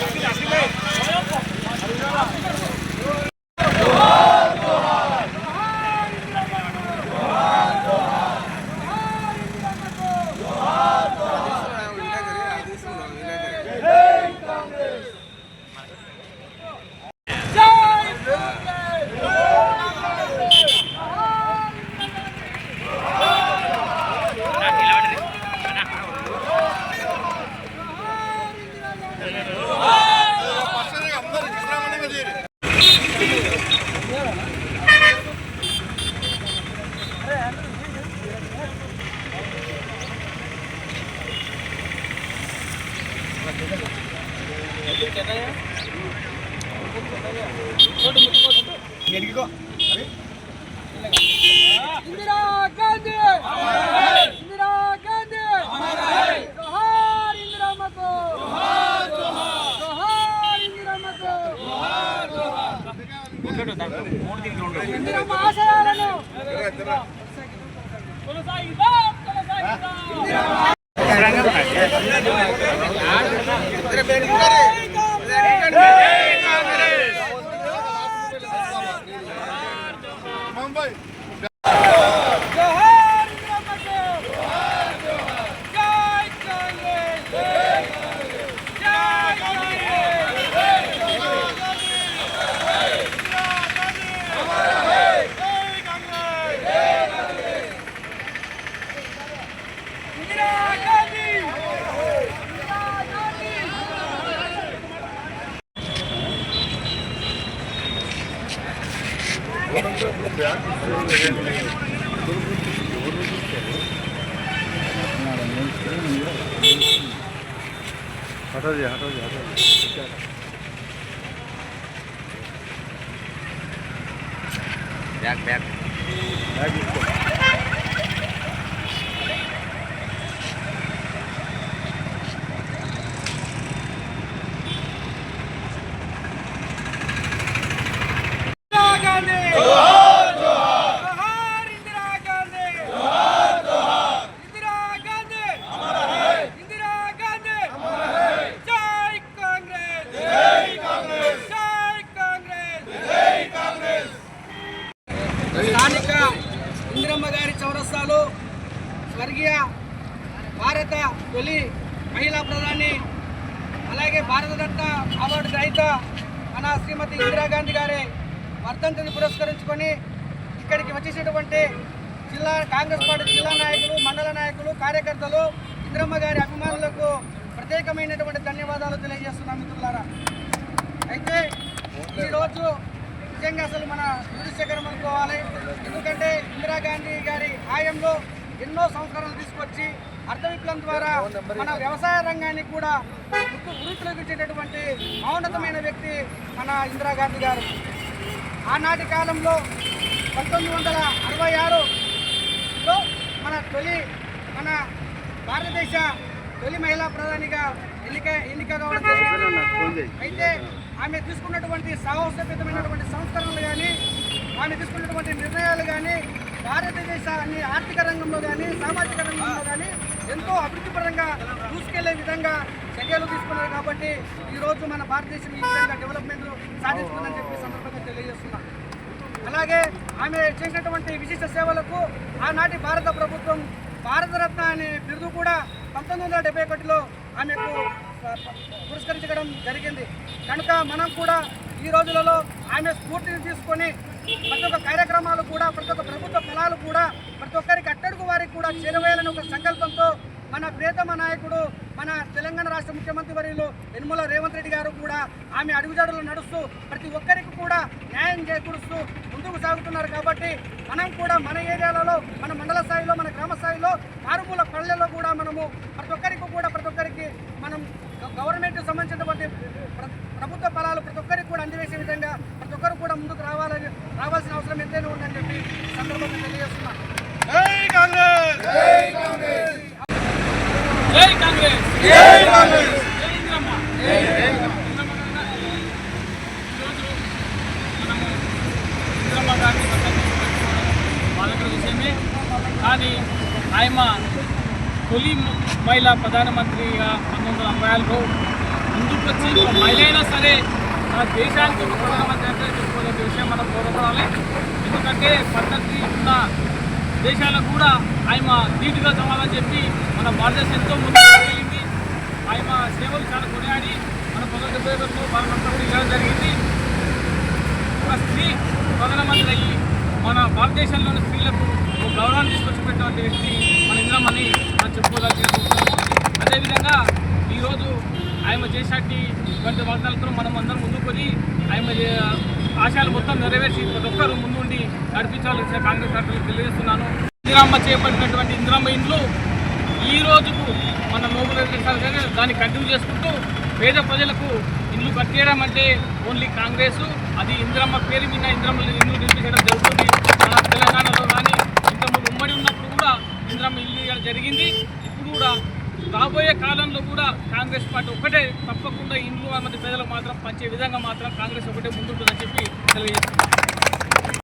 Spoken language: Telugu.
Thank you. ఇందిరా గాంధీ! ఇందిరా గాంధీ! జోహార్ ఇందిరమ్మకు! జోహార్ ఇందిరమ్మకు! ఇందిరమ్మ ఆశయాలను కొనసాగిద్దాం. కొనసాగిద్దాం हटा दिया हटा दिया हटा दिया बैग बैग बैग రాజకీయ భారత తొలి మహిళా ప్రధాని అలాగే భారతరత్న అవార్డు గ్రహీత మన శ్రీమతి ఇందిరాగాంధీ గారి వర్ధంతిని పురస్కరించుకొని ఇక్కడికి వచ్చేసినటువంటి జిల్లా కాంగ్రెస్ పార్టీ జిల్లా నాయకులు మండల నాయకులు కార్యకర్తలు ఇందిరమ్మ గారి అభిమానులకు ప్రత్యేకమైనటువంటి ధన్యవాదాలు తెలియజేస్తున్నాం మిత్రులారా. అయితే ఈరోజు నిజంగా అసలు మన దురదృష్టకరం అనుకోవాలి. ఎందుకంటే ఇందిరాగాంధీ గారి హాయంలో ఎన్నో సంస్కరణలు తీసుకొచ్చి అర్థ విప్లవం ద్వారా మన వ్యవసాయ రంగాన్ని కూడా వృద్ధిలోకించేటటువంటి మౌన్నతమైన వ్యక్తి మన ఇందిరాగాంధీ గారు. ఆనాటి కాలంలో పంతొమ్మిది వందల అరవై ఆరులో మన తొలి మన భారతదేశ తొలి మహిళా ప్రధానిగా ఎన్నిక ఎన్నిక కావడం అయితే ఆమె తీసుకున్నటువంటి సాహసోపేతమైనటువంటి సంస్కరణలు కానీ ఆమె తీసుకున్నటువంటి నిర్ణయాలు కానీ భారతదేశాన్ని ఆర్థిక రంగంలో కానీ సామాజిక రంగంలో కానీ ఎంతో అభివృద్ధి పరంగా దూసుకెళ్ళే విధంగా చర్యలు తీసుకున్నారు కాబట్టి ఈరోజు మన భారతదేశం ఈ విధంగా డెవలప్మెంట్ సాధిస్తుందని చెప్పి సందర్భంగా తెలియజేస్తున్నాం. అలాగే ఆమె చేసినటువంటి విశిష్ట సేవలకు ఆనాటి భారత ప్రభుత్వం భారతరత్న అనే బిరుదు కూడా పంతొమ్మిది వందల డెబ్బై ఒకటిలో ఆమెకు పురస్కరించడం జరిగింది. కనుక మనం కూడా ఈ రోజులలో ఆమె స్ఫూర్తిని తీసుకొని ప్రతి ఒక్క కార్యక్రమాలు కూడా ప్రతి ఒక్క ప్రభుత్వ ఫలాలు కూడా ప్రతి ఒక్కరికి అట్టడుగు వారికి కూడా చేరవేయాలని ఒక సంకల్పంతో మన ప్రియతమ నాయకుడు మన తెలంగాణ రాష్ట్ర ముఖ్యమంత్రి వర్యులు యనుమల రేవంత్ రెడ్డి గారు కూడా ఆమె అడుగుజాడలు నడుస్తూ ప్రతి ఒక్కరికి కూడా న్యాయం చేకూరుస్తూ ముందుకు సాగుతున్నారు కాబట్టి మనం కూడా మన ఏరియాలలో మన మండల స్థాయిలో మన గ్రామ స్థాయిలో మారుమూల పల్లెల్లో కూడా మనము ప్రతి ఒక్కరికి కూడా ప్రతి ఒక్కరికి మనం గవర్నమెంట్ సంబంధించినటువంటి ప్ర- ప్రభుత్వ ఫలాలు ప్రతి ఒక్కరికి కూడా అందివేసే విధంగా ప్రతి ఒక్కరు కూడా ముందుకు రావాలని రావాల్సిన అవసరం ఎంతైనా ఉందని చెప్పి ఈ సందర్భంగా తెలియజేస్తున్నాను జై కాంగ్రెస్ జై కాంగ్రెస్ జై ఇంద్రమ్మ ఈరోజు మనము ఇంద్రమ్మ గారిని వాళ్ళకి విషయమే కానీ ఆయమ తొలి మహిళా ప్రధానమంత్రిగా పంతొమ్మిది వందల అరవై ఆరులో ముందుకు వచ్చి ఒక మహిళ అయినా సరే మన దేశానికి ఒక ప్రధానమంత్రి అంటే చెప్పుకోలే విషయం మనం గౌరవపడాలి ఎందుకంటే పద్ధతి ఉన్న దేశాలకు కూడా ఆయన నీటిగా సమాధానం చెప్పి మన భారతదేశం ఎంతో ముందుకు ఆయన సేవలు చాలా కొనియాడి. మన పంతొమ్మిది డెబ్బై ఒకటిలో భారతంతా కూడా ఇవ్వడం జరిగింది. ఒక స్త్రీ ప్రధానమంత్రి అయ్యి మన భారతదేశంలోని స్త్రీలకు ఒక గౌరవాన్ని తీసుకొచ్చినటువంటి వ్యక్తి మన ఇంద్రమని మనం చెప్పుకోదలుచుకుంటున్నాము అదేవిధంగా ఈరోజు ఆయన చేసేటి ఇటువంటి వాగ్దానాలతో మనం అందరం ముందుకొని ఆయన ఆశయాలు మొత్తం నెరవేర్చి ప్రతి ఒక్కరు ముందుండి నడిపించాల్సిన కాంగ్రెస్ పార్టీలకు తెలియజేస్తున్నాను. ఇందిరామ్మ చేపట్టినటువంటి ఇందిరామ్మ ఇండ్లు ఈ రోజుకు మన లోపల దాన్ని కంటిన్యూ చేసుకుంటూ పేద ప్రజలకు ఇల్లు కట్టేయడం అంటే ఓన్లీ కాంగ్రెస్ అది ఇంద్రమ్మ పేరు మీద ఇంద్రమ్మ ఇల్లు నిర్మించడం జరుగుతుంది. మన తెలంగాణలో కానీ ఇంతకుముందు ఉమ్మడి ఉన్నప్పుడు కూడా ఇంద్రమ్మ ఇల్లు జరిగింది. ఇప్పుడు కూడా రాబోయే కాలంలో కూడా కాంగ్రెస్ పార్టీ ఒకటే తప్పకుండా ఇండ్లు అన్నది ప్రజలకు మాత్రం పంచే విధంగా మాత్రం కాంగ్రెస్ ఒకటే ముందుంటుందని చెప్పి తెలియజేస్తున్నారు